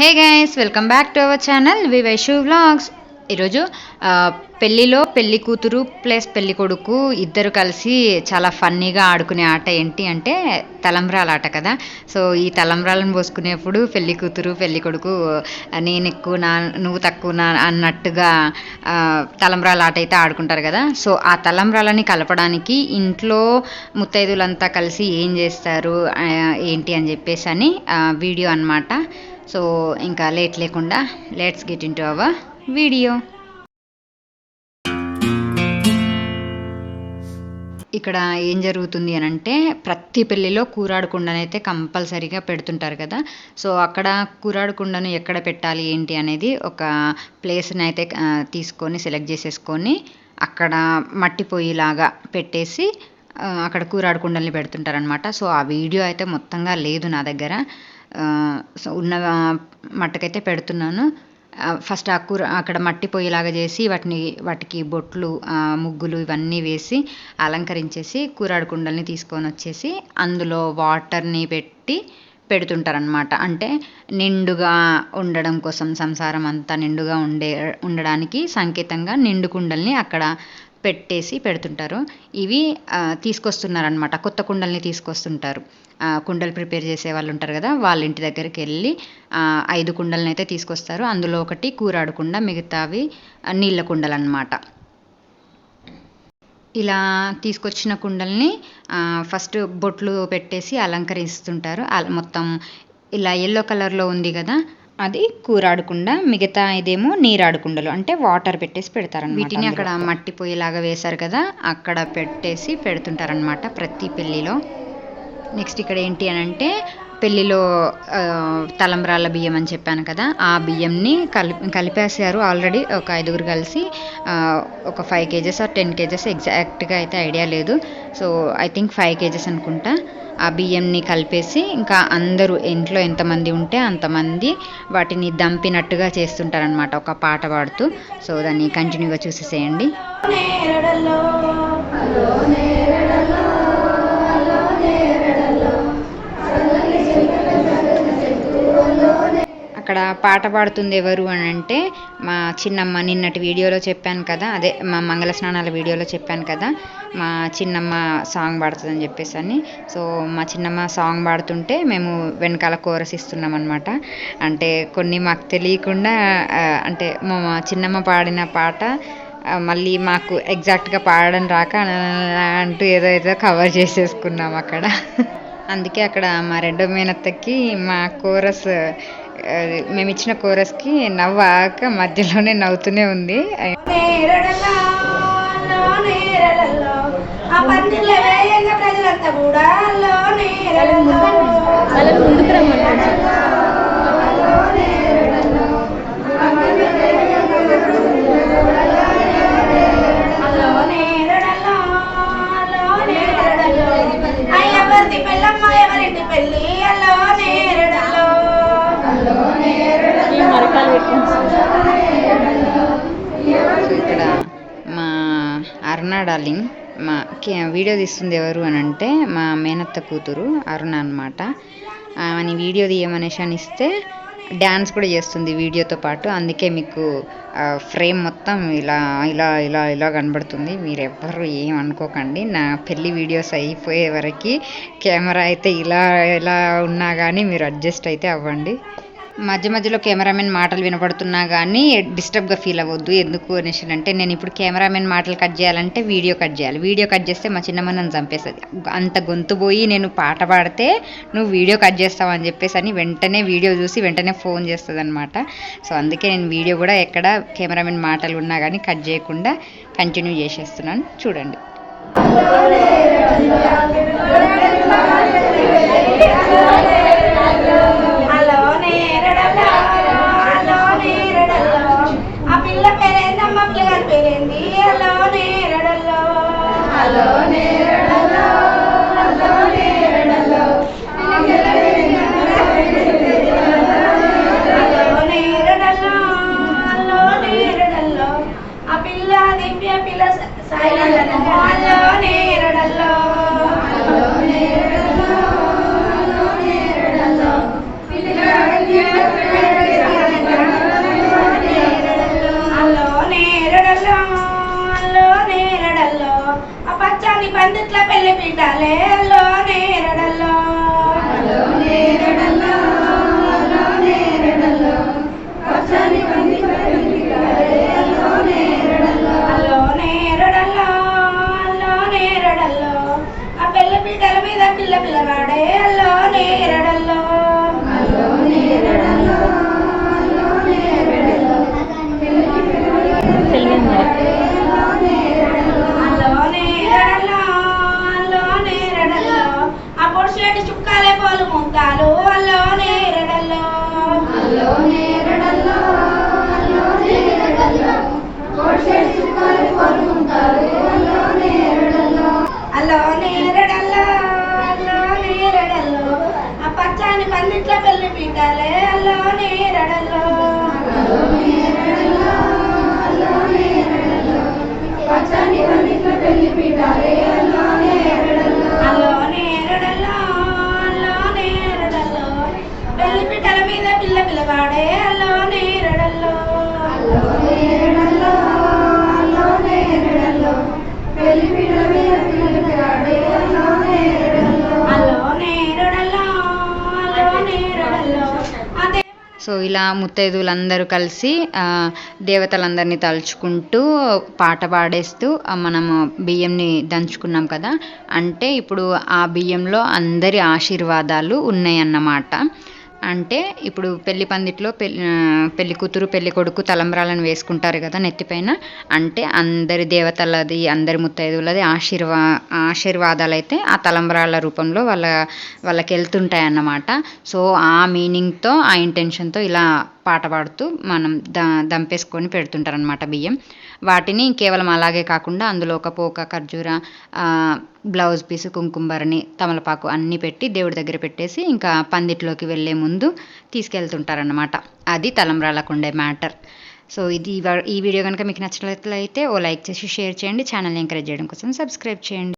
Hey guys welcome back to our channel V Vaishu vlogs. ఈరోజు పెళ్ళిలో పెళ్ళిలో పెళ్ళి కూతురు ప్లస్ పెళ్ళి కొడుకు ఇద్దరు కలిసి చాలా ఫన్నీగా ఆడుకునే ఆట ఏంటి అంటే తలంబ్రాల ఆట కదా. సో ఈ తలంబ్రాలను పోసుకునేప్పుడు పెళ్ళి కూతురు పెళ్ళి కొడుకు నేను ఎక్కువ నా నువ్వు తక్కువ నా అన్నట్టుగా తలంబ్రాల ఆట అయితే ఆడుకుంటారు కదా. సో ఆ తలంబ్రాలని కలపడానికి ఇంట్లో ముత్తైదులంతా కలిసి ఏం చేస్తారు ఏంటి అని చెప్పేసి అని వీడియో అన్నమాట. సో ఇంకా లేట్ లేకుండా let's get into our video ఇక్కడ ఏం జరుగుతుంది అని అంటే ప్రతి పెళ్ళిలో కూరాడుకుండనైతే కంపల్సరీగా పెడుతుంటారు కదా. సో అక్కడ కూరాడు కుండను ఎక్కడ పెట్టాలి ఏంటి అనేది ఒక ప్లేస్ని అయితే తీసుకొని సెలెక్ట్ చేసేసుకొని అక్కడ మట్టి పొయ్యిలాగా పెట్టేసి అక్కడ కూరాడుకుండల్ని పెడుతుంటారనమాట సో ఆ వీడియో అయితే మొత్తంగా లేదు నా దగ్గర. ఉన్న మట్టకైతే మట్టుకైతే పెడుతున్నాను. ఫస్ట్ ఆ కూర అక్కడ మట్టి పొయ్యిలాగా చేసి వాటిని వాటికి బొట్లు ముగ్గులు ఇవన్నీ వేసి అలంకరించేసి కూరాడు కుండల్ని తీసుకొని వచ్చేసి అందులో వాటర్ని పెట్టి పెడుతుంటారనమాట అంటే నిండుగా ఉండడం కోసం సంసారం అంతా నిండుగా ఉండే ఉండడానికి సంకేతంగా నిండు కుండల్ని అక్కడ పెట్టేసి పెడుతుంటారు. ఇవి తీసుకొస్తున్నారనమాట కొత్త కుండల్ని తీసుకొస్తుంటారు. కుండలు ప్రిపేర్ చేసే వాళ్ళు ఉంటారు కదా వాళ్ళ ఇంటి దగ్గరికి వెళ్ళి ఐదు కుండలను అయితే తీసుకొస్తారు. అందులో ఒకటి కూరాడు కుండ మిగతావి నీళ్ళ కుండలు అనమాట ఇలా తీసుకొచ్చిన కుండల్ని ఫస్ట్ బొట్లు పెట్టేసి అలంకరిస్తుంటారు. మొత్తం ఇలా ఎల్లో కలర్లో ఉంది కదా అది కూరాడకుండా మిగతా ఇదేమో నీరాడుకుండలు అంటే వాటర్ పెట్టేసి పెడతారు వీటిని అక్కడ మట్టి పొయ్యిలాగా వేశారు కదా అక్కడ పెట్టేసి పెడుతుంటారనమాట ప్రతి పెళ్ళిలో. నెక్స్ట్ ఇక్కడ ఏంటి అని అంటే పెళ్ళిలో తలంబ్రాల బియ్యం అని చెప్పాను కదా ఆ బియ్యంని కలిపి కలిపేసారు ఆల్రెడీ ఒక ఐదుగురు కలిసి ఒక five KGs or ten KGs ఎగ్జాక్ట్గా అయితే ఐడియా లేదు. So I think five KGs అనుకుంటా. ఆ బియ్యంని కలిపేసి ఇంకా అందరూ ఇంట్లో ఎంతమంది ఉంటే అంతమంది వాటిని దంపినట్టుగా చేస్తుంటారనమాట ఒక పాట పాడుతూ. సో దాన్ని కంటిన్యూగా చూసేసేయండి. అక్కడ పాట పాడుతుంది ఎవరు అని అంటే మా చిన్నమ్మ నిన్నటి వీడియోలో చెప్పాను కదా అదే మా మంగళ స్నానాల వీడియోలో చెప్పాను కదా మా చిన్నమ్మ సాంగ్ పాడుతుంది అని చెప్పేసి అని. సో మా చిన్నమ్మ సాంగ్ పాడుతుంటే మేము వెనకాల కోరస్ ఇస్తున్నాం అనమాట అంటే కొన్ని మాకు తెలియకుండా అంటే మా చిన్నమ్మ పాడిన పాట మళ్ళీ మాకు ఎగ్జాక్ట్గా పాడడం రాక అంటూ ఏదో ఏదో కవర్ చేసేసుకున్నాం అక్కడ. అందుకే అక్కడ మా రెండో మేనత్తకి మా కోరస్ మేము ఇచ్చిన కోరస్కి నవ్వాక మధ్యలోనే నవ్వుతూనే ఉంది. నేరడలో, లో డార్లింగ్ మా వీడియో తీస్తుంది ఎవరు అని అంటే మా మేనత్త కూతురు అరుణ అనమాట ఆమెని వీడియో తీయమనేసి అని ఇస్తే డ్యాన్స్ కూడా చేస్తుంది వీడియోతో పాటు. అందుకే మీకు ఫ్రేమ్ మొత్తం ఇలా ఇలా ఇలా ఇలా కనబడుతుంది. మీరు ఎవ్వరు ఏం అనుకోకండి. నా పెళ్ళి వీడియోస్ అయిపోయే వరకు కెమెరా అయితే ఇలా ఇలా ఉన్నా కానీ మీరు అడ్జస్ట్ అయితే అవ్వండి. మధ్య మధ్యలో కెమెరామెన్ మాటలు వినపడుతున్నా కానీ డిస్టర్బ్గా ఫీల్ అవ్వద్దు. ఎందుకు అనేసి అంటే నేను ఇప్పుడు కెమెరామెన్ మాటలు కట్ చేయాలంటే వీడియో కట్ చేయాలి. వీడియో కట్ చేస్తే మా చిన్నమ్మ నన్ను చంపేస్తుంది. అంత గొంతు పోయి నేను పాట పాడితే నువ్వు వీడియో కట్ చేస్తావు అని చెప్పేసి అని వెంటనే వీడియో చూసి వెంటనే ఫోన్ చేస్తుంది అనమాట సో అందుకే నేను వీడియో కూడా ఎక్కడ కెమెరామెన్ మాటలు ఉన్నా కానీ కట్ చేయకుండా కంటిన్యూ చేసేస్తున్నాను. చూడండి. పిల్ల దివ్య పిల్ల సాయిలందనమో ఆ పచ్చని పందిట్ల పెళ్ళి బిడ్డలే అల్లో నేరడల్లో. పచ్చని పెళ్ళి మీద ఎరడల్లో, ఆ దేవ సో ఇలా ముత్తైదువులందరూ కలిసి దేవతలందరినీ తలుచుకుంటూ పాట పాడేస్తూ మనము బియ్యంని దంచుకున్నాం కదా. అంటే ఇప్పుడు ఆ బియ్యంలో అందరి ఆశీర్వాదాలు ఉన్నాయన్నమాట. అంటే ఇప్పుడు పెళ్ళి పందిట్లో పెళ్ళి పెళ్ళి కూతురు పెళ్ళి కొడుకు తలంబ్రాలను వేసుకుంటారు కదా నెత్తిపైన అంటే అందరి దేవతలది అందరి ముత్తైదులది ఆశీర్వా ఆశీర్వాదాలు అయితే ఆ తలంబ్రాల రూపంలో వాళ్ళ వాళ్ళకి వెళ్తుంటాయి అన్నమాట సో ఆ మీనింగ్తో ఆ ఇంటెన్షన్తో ఇలా పాట పాడుతూ మనం ద దంపేసుకొని పెడుతుంటారనమాట బియ్యం. వాటిని కేవలం అలాగే కాకుండా అందులో ఒక పోక ఖర్జూర బ్లౌజ్ పీస్ కుంకుమరని తమలపాకు అన్నీ పెట్టి దేవుడి దగ్గర పెట్టేసి ఇంకా పందిట్లోకి వెళ్ళే ముందు తీసుకెళ్తుంటారనమాట అది తలంబ్రాలకు ఉండే మ్యాటర్. సో ఇది ఈ వీడియో కనుక మీకు నచ్చినట్లయితే ఓ లైక్ చేసి షేర్ చేయండి. ఛానల్ని ఎంకరేజ్ చేయడం కోసం సబ్స్క్రైబ్ చేయండి.